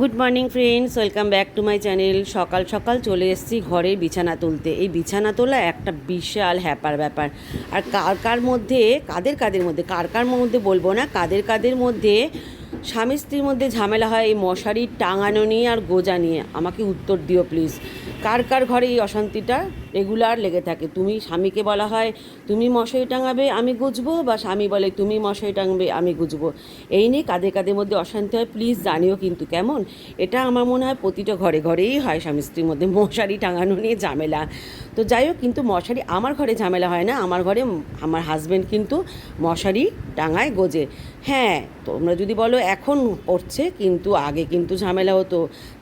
Good morning friends welcome back to my channel সকাল সকাল চলে এসেছি ঘরের বিছানা তুলতে। এই বিছানা তোলা একটা বিশাল হ্যাপার ব্যাপার। আর কার কার মধ্যে, কাদের কাদের মধ্যে, কার কার মধ্যে বলব না, কাদের কাদের মধ্যে স্বামী স্ত্রীর মধ্যে ঝামেলা হয়, এই মশারি টাঙানো নিয়ে আর গোজা নিয়ে। আমাকে উত্তর দিও প্লিজ কার কার ঘরে এই অশান্তিটা? রেগুলার লেগে থাকে। তুমি স্বামীকে বলা হয়, তুমি মশারি টাঙাবে, আমি গুজবো, বা স্বামী বলে, তুমি মশারি টাঙবে, আমি গুজবো। এই নিয়ে কাদের কাদের মধ্যে অশান্তি হয়। প্লিজ জানিও কিন্তু কেমন, এটা আমার মনে হয় প্রতিটা ঘরে ঘরেই হয় স্বামী স্ত্রীর মধ্যে মশারি টাঙানো নিয়ে ঝামেলা। তো যাই হোক, কিন্তু মশারি আমার ঘরে ঝামেলা হয় না, আমার ঘরে আমার হাজব্যান্ড কিন্তু মশারি টাঙায়, গোজে। হ্যাঁ তোমরা যদি বলো এখন করছে, কিন্তু আগে কিন্তু ঝামেলা হতো।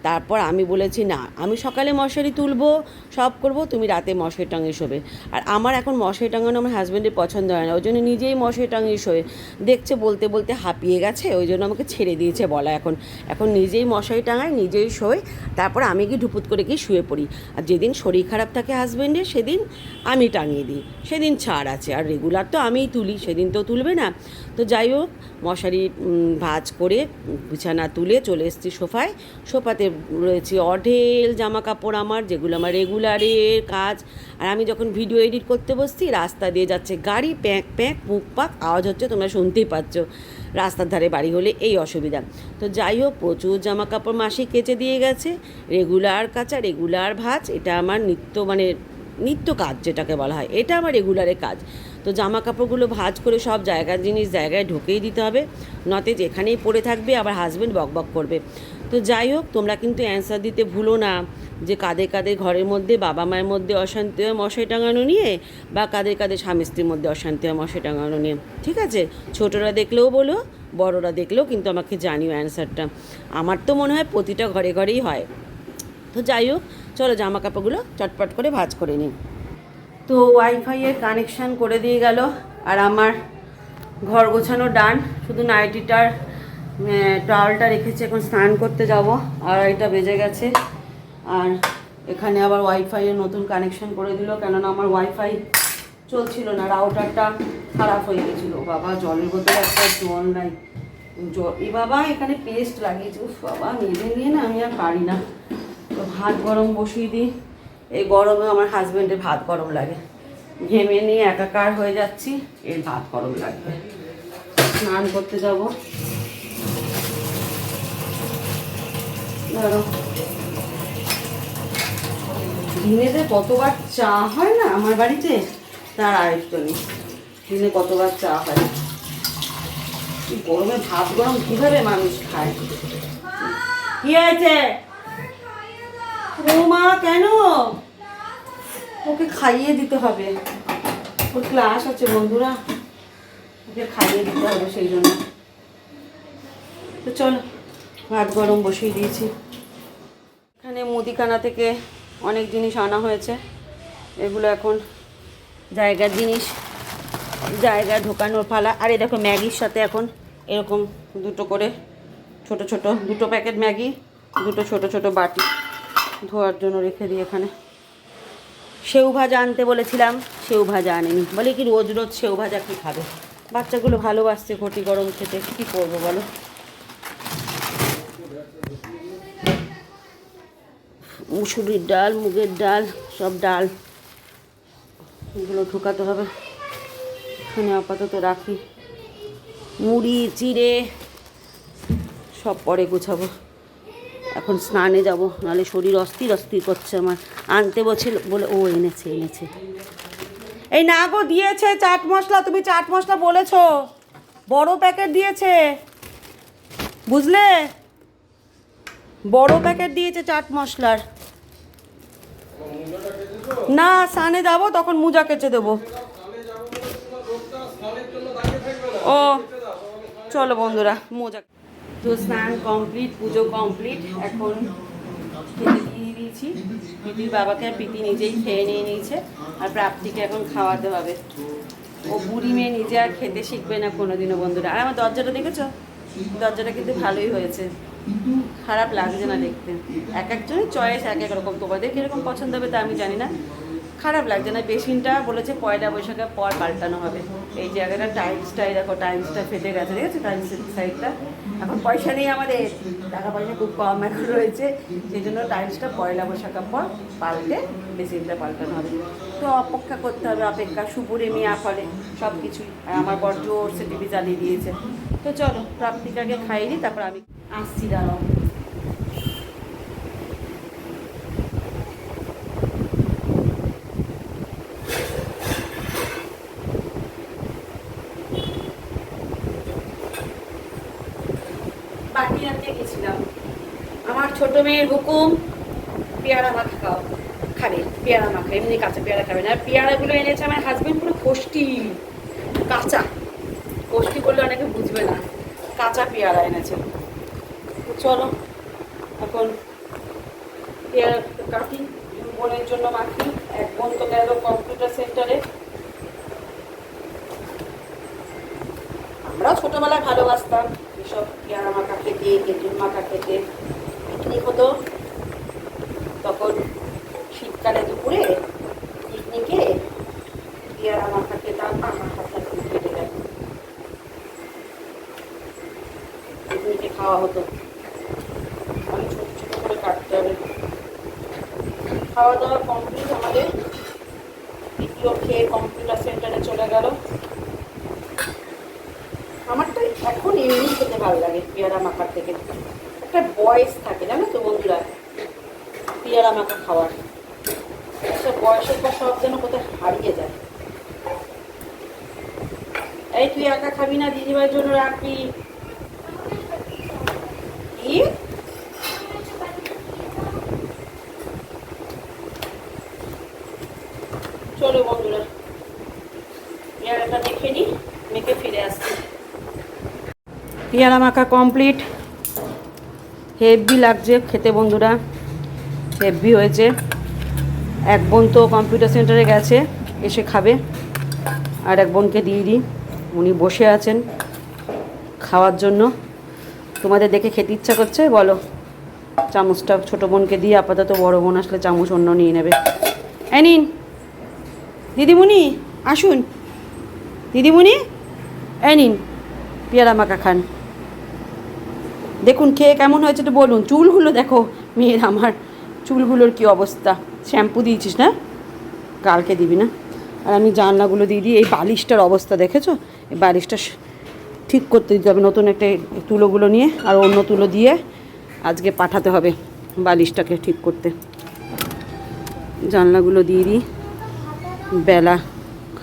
তারপর আমি বলেছি, না, আমি সকালে মশারি তুলবো, সব করব, তুমি রাতে মশারি টাঙিয়ে শোবে। আর আমার এখন মশারি টাঙানো আমার হাজব্যান্ডের পছন্দ হয় না। ওই জন্য নিজেই মশারি টাঙিয়ে শোয়ে। দেখছে, বলতে বলতে হাঁপিয়ে গেছে। ওই জন্য আমাকে ছেড়ে দিয়েছে বলা এখন। এখন নিজেই মশারি টাঙায়, নিজেই শোয়। তারপর আমি কি ঢুপুত করে গিয়ে শুয়ে পড়ি। আর যেদিন শরীর খারাপ থাকে হাজব্যান্ডের সেদিন আমি টাঙিয়ে দিই। সেদিন ছাড় আছে। আর রেগুলার তো আমিই তুলি, সেদিন তো তুলবে না। তো যাই হোক, মশারি ভাঁজ করে বিছানা তুলে চলে এসেছি সোফায়। সোফাতে রয়েছে অঢেল জামা কাপড় আমার, যেগুলো আমার রেগুলারের কাজ। আর আমি যখন ভিডিও এডিট করতে বসছি, রাস্তা দিয়ে যাচ্ছে গাড়ি, প্যাঁক প্যাঁক, মুখ পাক, আওয়াজ হচ্ছে তোমরা শুনতেই পাচ্ছ। রাস্তার ধারে বাড়ি হলে এই অসুবিধা। তো যাই হোক, প্রচুর জামা কাপড় মাসি কেচে দিয়ে গেছে। রেগুলার কাঁচা রেগুলার ভাঁজ, এটা আমার নিত্য মানে নিত্য কাজ যেটাকে বলা হয়। এটা আমার রেগুলারের কাজ। তো জামা কাপড়গুলো ভাঁজ করে সব জায়গার জিনিস জায়গায় ঢুকেই দিতে হবে। নতে যেখানেই পড়ে থাকবে, আবার হাজব্যান্ড বকবক করবে। তো যাই হোক, তোমরা কিন্তু অ্যান্সার দিতে ভুলো না যে কাদের কাদের ঘরের মধ্যে, বাবা মায়ের মধ্যে অশান্তি হয় মশাই টাঙানো নিয়ে বা কাদের কাদের স্বামী স্ত্রীর মধ্যে অশান্তি হয় মশাই টাঙানো নিয়ে। ঠিক আছে? ছোটরা দেখলেও বলো, বড়রা দেখলেও কিন্তু আমাকে জানিও অ্যান্সারটা আমার তো মনে হয় প্রতিটা ঘরে ঘরেই হয়। তো যাই হোক, চলো জামা কাপড়গুলো চটপট করে ভাজ করে নিই। তো ওয়াইফাইয়ের কানেকশান করে দিয়ে গেল, আর আমার ঘর গোছানো ডান শুধু নাইটিটার টাওয়ালটা রেখেছি, এখন স্নান করতে যাব। আর এটা বেজে গেছে। আর এখানে আবার ওয়াইফাইয়ের নতুন কানেকশন করে দিল, কেননা আমার ওয়াইফাই চলছিল না রাউটারটা খারাপ হয়ে গেছিল। বাবা, জলের বোতলে একটা জল নাই। জল, এ বাবা, এখানে পেস্ট লাগিয়েছে। উফ বাবা নিজে নিয়ে না আমি আর পারি না। তো ভাত গরম বসিয়ে দিই। এই গরমে আমার হাজব্যান্ডের ভাত গরম লাগে। ঘেমে নিয়ে একাকার হয়ে যাচ্ছি, এর ভাত গরম লাগবে। স্নান করতে যাব ধরো দিনেতে কতবার চা হয় না? আমার বাড়িতে? তার আয়ত্ত নেই দিনে কতবার চা হয়? গরমে ভাত গরম কীভাবে মানুষ খায়? কি হয়েছে? মা কেন? ওকে খাইয়ে দিতে হবে। ওর ক্লাস আছে বন্ধুরা। ওকে খাইয়ে দিতে হবে সেই জন্য। তো চলো, ভাত গরম বসিয়ে দিয়েছি। এখানে মুদিখানা থেকে অনেক জিনিস আনা হয়েছে। এগুলো এখন জায়গার জিনিস জায়গায় ঢোকানোর ফালা। আর এই দেখো, ম্যাগির সাথে এখন এরকম দুটো করে ছোট ছোট, দুটো প্যাকেট ম্যাগি, দুটো ছোট ছোট বাটি ধোয়ার জন্য রেখে দিই এখানে। সেউ ভাজা আনতে বলেছিলাম, সেউ ভাজা আনেনি। বলে কি, রোজ রোজ সেউ ভাজা কি খাবে? বাচ্চাগুলো ভালোবাসছে ঘটি গরম খেতে, কী করব বলো? মুসুরির ডাল, মুগের ডাল, সব ডাল। এগুলো ঢোকাতে হবে। এখানে আপাতত রাখি। মুড়ি চিড়ে সব পরে গুছাবো। এখন স্নানে যাব, নাহলে শরীর অস্থির অস্থির করছে আমার। আনতে বলছিল, বলে, ও এনেছে এনেছে। এই না গো, দিয়েছে চাট মশলা, তুমি চাট মশলা বলেছ। বড় প্যাকেট দিয়েছে। বুঝলে? বড় প্যাকেট দিয়েছে চাট মশলার। না, সানে যাব, তখন মুজা কেচে দেবো। ও, চলো বন্ধুরা, মোজা তো স্নান কমপ্লিট, পুজো কমপ্লিট, এখন খেতে দিয়ে দিয়েছি। প্রীতির বাবাকে আর প্রীতি নিজেই খেয়ে নিয়ে নিয়েছে, আর প্রাপ্তিকে এখন খাওয়াতে হবে। ও বুড়ি মেয়ে নিজে আর খেতে শিখবে না কোনোদিনও বন্ধুরা। আর আমার দরজাটা দেখেছ? দরজাটা কিন্তু ভালোই হয়েছে। খারাপ লাগছে না দেখতে। এক একজনের চয়েস এক এক রকম। তোমাদের কীরকম পছন্দ হবে তা আমি জানি না। খারাপ লাগছে না। বেসিনটা বলেছে পয়লা বৈশাখের পর পাল্টানো হবে। এই জায়গাটা টাইলসটাই দেখো টাইলসটা ফেটে গেছে। ঠিক আছে? টাইলসের সাইডটা এখন পয়সা নেই আমাদের। টাকা পয়সা খুব কম এখন রয়েছে। সেই জন্য টাইলসটা পয়লা বৈশাখের পর পাল্টে বেসিনটা পাল্টানো হবে। তো অপেক্ষা করতে হবে, অপেক্ষা। সুপুরে মিয়া ফলে সব কিছুই আর আমার বর জোর সে টিভি চালিয়ে দিয়েছে। তো চলো, প্রাপ্তিকাকে দিই, তারপর আমি আসছি দাঁড়াও বাটি আনতে আমার ছোট মেয়ের হুকুম, পেয়ারা মাখা খাও। খাবে, পেয়ারা মাখা, এমনি কাঁচা পেয়ারা খাবে না। পেয়ারাগুলো এনেছে আমার হাজবেন্ড পুরো ফষ্টি কাঁচা। ফষ্টি করলে অনেকে বুঝবে না। কাঁচা পেয়ারা এনেছে। চলো। এখন পেয়ারা কাটি বোনের জন্য মাখি, এক বোন তো গেল কম্পিউটার সেন্টারে আমরাও ছোটবেলায় ভালোবাসতাম এসব পেয়ারা মাখা খেতে তেঁতুল মাখা খেতে। পিকনিক হতো। তখন শীতকালে দুপুরে পিকনিকে পেয়ারা মাখা খেতাম, আমার হাতটা কেটে গেল পিকনিকে খাওয়া হতো অনেক ছোট ছোট করে কাটতে হবে খাওয়া দাওয়া কমপ্লিট আমাদের। দ্বিতীয় খেয়ে কম্পিউটার সেন্টারে চলে গেল। আমার তো এখন এমনি খেতে ভালো লাগে, পেয়ারা মাখার থেকে। একটা বয়স থাকে, জানো তো বন্ধুরা, পেয়ারা মাখা খাওয়ার। একটা বয়সের পর সব যেন কোথায় হারিয়ে যায়। এই তুই একা খাবি না, দিদিভাইয়ের জন্য রাখবি। কি চলো বন্ধুরা পেয়ারাটা দেখে নি মেখে ফিরে আসছি পেয়ারা মাখা কমপ্লিট। হেভি লাগছে খেতে বন্ধুরা। হেভি হয়েছে। এক বোন তো কম্পিউটার সেন্টারে গেছে, এসে খাবে। আর এক বোনকে দিয়ে দিই, উনি বসে আছেন খাওয়ার জন্য। তোমাদের দেখে খেতে ইচ্ছা করছে? বলো। চামচটা ছোটো বোনকে দিয়ে আপাতত বড় বোন আসলে চামচ অন্য নিয়ে নেবে। এই নিন। দিদিমণি, আসুন। দিদিমণি, এই নিন। পেয়ারা মাখা খান। দেখুন খেয়ে কেমন হয়েছে একটু বলুন। চুলগুলো দেখো মেয়ের আমার, চুলগুলোর কি অবস্থা? শ্যাম্পু দিয়েছিস না? কালকে দিবি না? আর আমি জানলাগুলো দিয়ে দিই, এই বালিশটার অবস্থা দেখেছ? এই বালিশটা ঠিক করতে দিতে হবে, নতুন একটা তুলোগুলো নিয়ে আর অন্য তুলো দিয়ে আজকে পাঠাতে হবে বালিশটাকে ঠিক করতে। জানলাগুলো দিয়ে দিই, বেলা।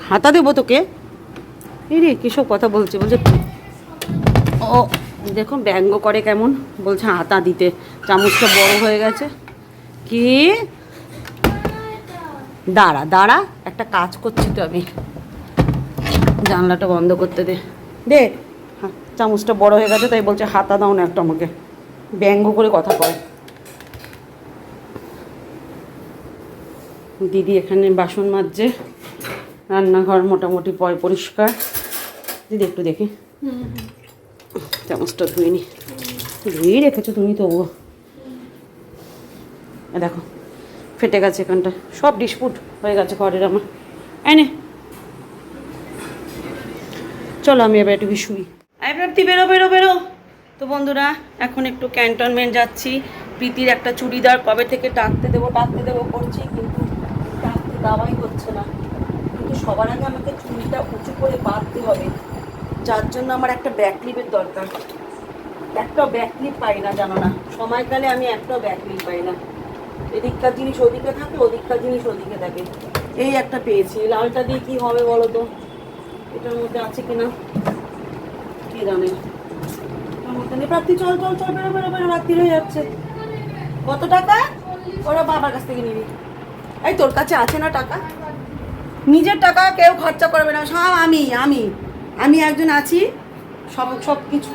হাতা দেবো তোকে? এই রে, কিসব কথা বলছে? বলছে, ও দেখুন ব্যঙ্গ করে কেমন। বলছে হাতা দিতে। চামচটা বড় হয়ে গেছে। কি? দাঁড়া দাঁড়া। একটা কাজ করছি তো আমি। জানলাটা বন্ধ করতে দে। দে। হ্যাঁ, চামচটা বড় হয়ে গেছে তাই বলছে হাতা দাও না একটা আমাকে। ব্যঙ্গ করে কথা কয়। দিদি এখানে বাসন মাজছে। রান্নাঘর মোটামুটি পয় পরিষ্কার। দিদি একটু দেখি। চামচটা নি। ধুয়েই রেখেছো তুমি তবুও। দেখো, ফেটে গেছে এখানটা। সব ডিসপুট হয়ে গেছে ঘরের আমার। এনে চলো আমি এবার একটু শুই। আই প্রাপ্তি বেরো বেরো বেরো। তো বন্ধুরা, এখন একটু ক্যান্টনমেন্ট যাচ্ছি। প্রীতির একটা চুড়িদার কবে থেকে টাকতে দেবো টাকতে দেবো, করছি কিন্তু টাকতে দেওয়াই হচ্ছে না। কিন্তু সবার আগে আমাকে চুড়িটা উঁচু করে বাঁধতে হবে। যার জন্য আমার একটা ব্যাকলিপের দরকার। একটা ব্যাকলিপ পাই না, জানো না। সময়কালে আমি একটা ব্যাকলিপ পাই না। এদিককার জিনিস ওদিকে থাকে, ওদিককার জিনিস ওদিকে থাকে। এই একটা পেয়েছি। লালটা দিয়ে কি হবে বলো তো? এটার মধ্যে আছে কিনা কি জানে? মধ্যে। প্রাপ্তি চল চল চল, বেরো বেরো বেরো রাত্রি হয়ে যাচ্ছে। কত টাকা? ওরা বাবার কাছ থেকে নিবি। এই তোর কাছে আছে না টাকা? নিজের টাকা কেউ খরচা করবে না। সব আমি আমি। আমি একজন আছি, সব সব কিছু।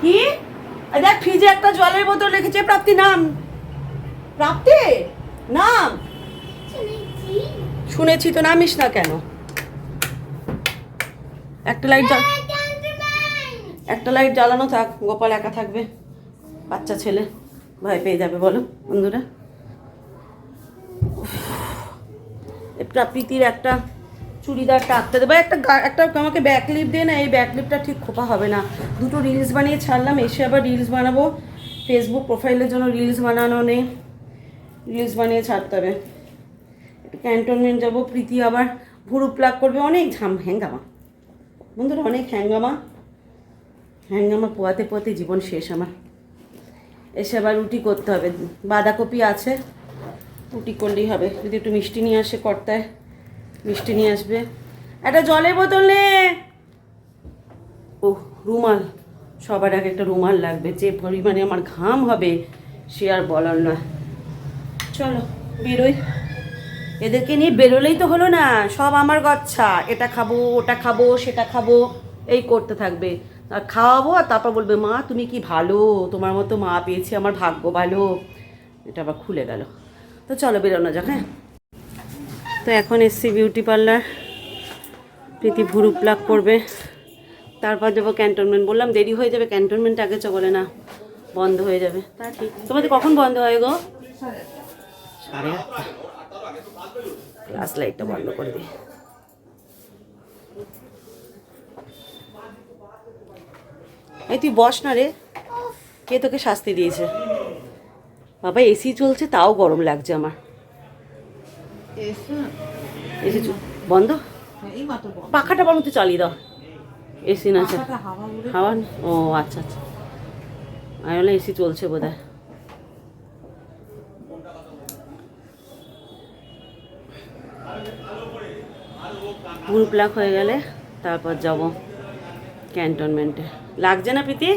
কি? দেখ ফ্রিজে একটা জলের বোতল রেখেছে, প্রাপ্তি নাম। প্রাপ্তি? নাম? শুনেছি তো নামিস না কেন? একটা লাইট জ্বাল একটা লাইট জ্বালানো থাক, গোপাল একা থাকবে। বাচ্চা ছেলে, ভয় পেয়ে যাবে, বলো, বন্ধুরা। প্রাকৃতির একটা চুড়িদারটা আঁকতে দেবো। একটা একটা আমাকে ব্যাক ক্লিপ দিয়ে না, এই ব্যাক ক্লিপটা ঠিক খোপা হবে না। দুটো রিলস বানিয়ে ছাড়লাম, এসে আবার রিলস বানাবো। ফেসবুক প্রোফাইলের জন্য রিলস বানানো নেই। রিলস বানিয়ে ছাড়তে হবে। একটু ক্যান্টনমেন্ট যাব, প্রীতি আবার ভুরু প্লাগ করবে। অনেক ঝাম, হ্যাঙ্গামা। বন্ধুরা, অনেক হ্যাঙ্গামা। হ্যাঙ্গামা পোয়াতে পোয়াতে জীবন শেষ আমার। এসে আবার রুটি করতে হবে। বাঁধাকপি আছে, রুটি করলেই হবে। যদি একটু মিষ্টি নিয়ে আসে কর্তায়। মিষ্টি নিয়ে আসবে। একটা জলের বোতল নে। ও রুমাল। সবার আগে একটা রুমাল লাগবে। যে পরিমাণে আমার ঘাম হবে, সে আর বলার নয়। চলো, বেরোই। এদেরকে নিয়ে বেরোলেই তো হলো না। সব আমার গচ্ছা। এটা খাব, ওটা খাব, সেটা খাব। এই করতে থাকবে। আর খাওয়াবো আর তারপর বলবে, মা, তুমি কি ভালো? তোমার মতো মা পেয়েছি, আমার ভাগ্য ভালো। এটা আবার খুলে গেল। তো চলো বেরোনো যাক হ্যাঁ? তো এখন এসছি বিউটি পার্লার প্রীতি ভুরু প্লাক করবে। তারপর যাব ক্যান্টনমেন্ট বললাম দেরি হয়ে যাবে ক্যান্টনমেন্ট আগে চ বলে না বন্ধ হয়ে যাবে। তা ঠিক। তোমাদের কখন বন্ধ হয় গো? সাড়ে আটটা। ক্লাস লাইটটা বন্ধ করে দিই। এই তুই বস না রে। কে তোকে শাস্তি দিয়েছে? বাবা এসি চলছে তাও গরম লাগছে আমার। এসি বন্ধ? এই বন্ধ। পাখাটা বরং চালিয়ে দাও। এসি না হাওয়া? ও আচ্ছা আচ্ছা। আমি বললাম এসি চলছে বোধ হয় গ্রুপ লাখ হয়ে গেলে তারপর যাব ক্যান্টনমেন্টে লাগছে না প্রীতি?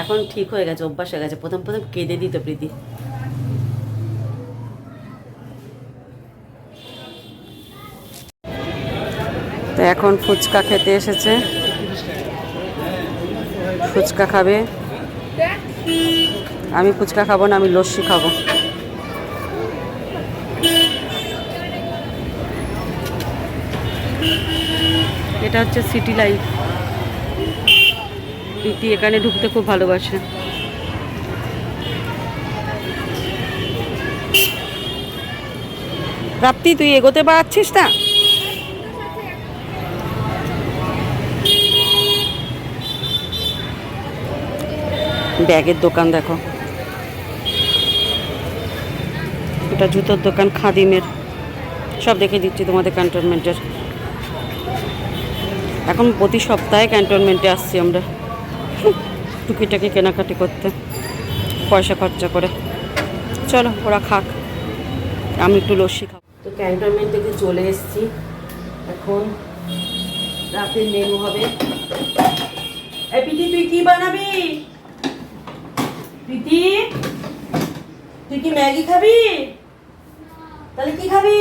এখন ঠিক হয়ে গেছে অভ্যাস হয়ে গেছে। প্রথম প্রথম কেঁদে দিত প্রীতি। তো এখন ফুচকা খেতে এসেছে। ফুচকা খাবে। আমি ফুচকা খাব না, আমি লস্যি খাব। এটা হচ্ছে সিটি লাইফ। প্রীতি এখানে ঢুকতে খুব ভালোবাসে। প্রাপ্তি তুই এগোতে পারছিস না? ব্যাগের দোকান দেখো। এটা জুতোর দোকান, খাদিমের। সব দেখে দিচ্ছি তোমাদের ক্যান্টনমেন্টের এখন প্রতি সপ্তাহে ক্যান্টনমেন্টে আসছি আমরা। টুকিটাকি কেনাকাটি করতে, পয়সা খরচা করে। চলো, ওরা খাক। আমি একটু লস্যি খাব। তো ক্যান্টনমেন্ট থেকে চলে এসেছি। এখন রাতের মেনু হবে। কি বানাবি? প্রীতি তুই কি ম্যাগি খাবি? তাহলে কি খাবি?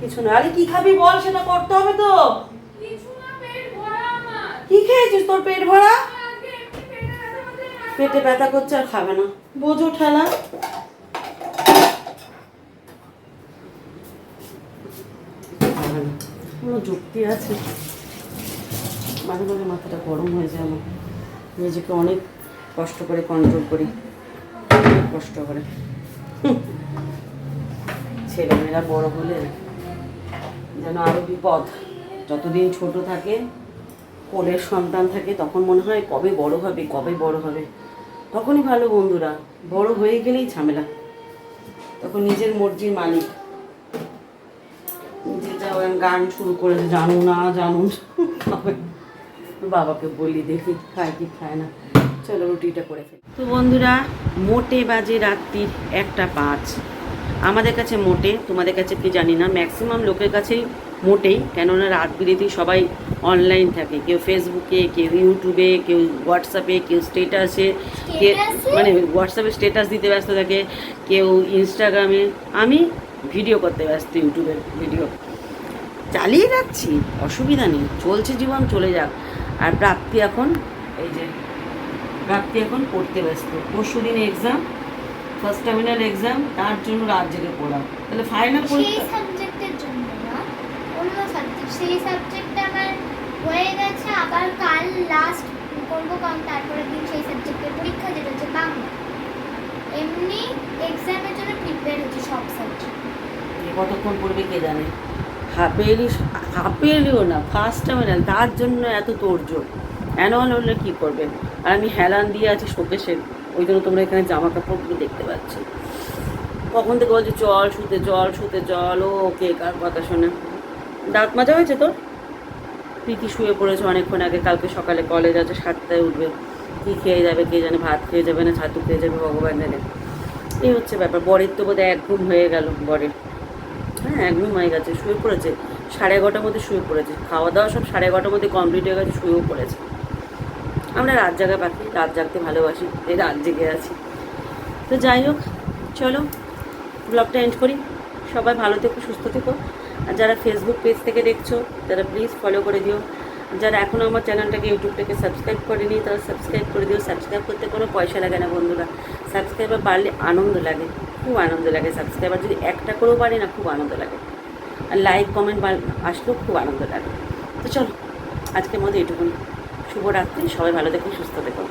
কিছু না আরে কি খাবি বল সেটা করতে হবে তো। কি খেয়েছিস তোর পেট ভরা? পেটে ব্যথা করছে আর খাবে না। বোঝো ঠেলা কোনো যুক্তি আছে? মাঝে মাঝে মাথাটা গরম হয়ে যায় আমার। নিজেকে অনেক কষ্ট করে কন্ট্রোল করি। কষ্ট করে। ছেলেমেয়েরা বড় হলে যেন আরও বিপদ। যতদিন ছোট থাকে, কোলের সন্তান থাকে, তখন মনে হয় কবে বড় হবে, কবে বড় হবে। তখনই ভালো বন্ধুরা, বড় হয়ে গেলেই ঝামেলা। তখন নিজের মর্জির মালিক। যেটা গান শুরু করে জানো না জানো না। বাবাকে বলি দেখি খায় কি খায় না। চলো রুটিটা করে ফেলি। তো বন্ধুরা মোটে বাজে রাত্রির একটা পাঁচ। আমাদের কাছে মোটে তোমাদের কাছে কি জানি না ম্যাক্সিমাম লোকের কাছেই মোটেই কেননা রাত বিরেতেই সবাই অনলাইন থাকে। কেউ ফেসবুকে কেউ ইউটিউবে কেউ হোয়াটসঅ্যাপে কেউ স্টেটাসে কেউ মানে হোয়াটসঅ্যাপে স্টেটাস দিতে ব্যস্ত থাকে কেউ ইনস্টাগ্রামে আমি ভিডিও করতে ব্যস্ত ইউটিউবের ভিডিও চালিয়ে যাচ্ছি অসুবিধা নেই চলছে জীবন চলে যাক। আর প্রাপ্তি এখন এই যে প্রাপ্তি এখন পড়তে ব্যস্ত। পরশু দিন এক্সাম ফার্স্ট টার্মিনাল এক্সাম তার জন্য রাত জেগে পড়া তাহলে ফাইনাল পরীক্ষা সাবজেক্টের জন্য না অন্য সাবজেক্ট সেই সাবজেক্টটা আমার হয়ে গেছে আবার কাল লাস্ট করব কারণ তারপরের দিন সেই সাবজেক্টের পরীক্ষা যেটা হচ্ছে বাংলা। এমনি এক্সামের জন্য প্রিপেয়ার হচ্ছে সব সাবজেক্ট কতক্ষণ পড়বে কে জানে? হাফে এলি হাফে এলিও না ফার্স্ট টাইমে না, তার জন্য এত তোড়জোড়। অ্যানুয়াল হলে কী করবে? আর আমি হেলান দিয়ে আছি শোকেশের, ওই জন্য তোমরা এখানে জামা কাপড়গুলো দেখতে পাচ্ছ। কখন থেকে বলছে, চল, শুতে চল শুতে, চল, ও, কে, কার কথা শোনে? দাঁত মাজা হয়েছে তোর? প্রীতি শুয়ে পড়েছে অনেকক্ষণ আগে, কালকে সকালে কলেজ আছে, সাতটায় উঠবে। কী খেয়ে যাবে, কে জানে ভাত খেয়ে যাবে না, ছাতু খেয়ে যাবে ভগবান জানে। এই হচ্ছে ব্যাপার, বরের তো বোধহয় এক ঘুম হয়ে গেল বরের। হ্যাঁ এক ঘুম হয়ে গেছে, শুয়ে পড়েছে। সাড়ে এগারোটার মধ্যে শুয়ে পড়েছে। খাওয়া দাওয়া সব সাড়ে এগারোটার মধ্যে কমপ্লিট হয়ে গেছে, শুয়েও পড়েছে। আমরা রাত জাগা পাখি, রাত জাগতে ভালোবাসি, এই রাত জেগে আছি। তো যাই হোক, চলো ব্লগটা এন্ড করি। সবাই ভালো থেকো, সুস্থ থেকো। আর যারা ফেসবুক পেজ থেকে দেখছ, তারা প্লিজ ফলো করে দিও। যারা এখনও আমার চ্যানেলটাকে ইউটিউব থেকে সাবস্ক্রাইব করেনি, তারা সাবস্ক্রাইব করে দিও। সাবস্ক্রাইব করতে কোনো পয়সা লাগে না, বন্ধুরা। সাবস্ক্রাইবার বাড়লে আনন্দ লাগে। খুব আনন্দ লাগে সাবস্ক্রাইবার যদি একটা করেও পারি না, খুব আনন্দ লাগে। আর লাইক কমেন্ট আসলেও খুব আনন্দ লাগে। তো চলো, আজকের মধ্যে এটুকুন। শুভরাত্রি, সবাই ভালো দেখুন সুস্থ থেকো।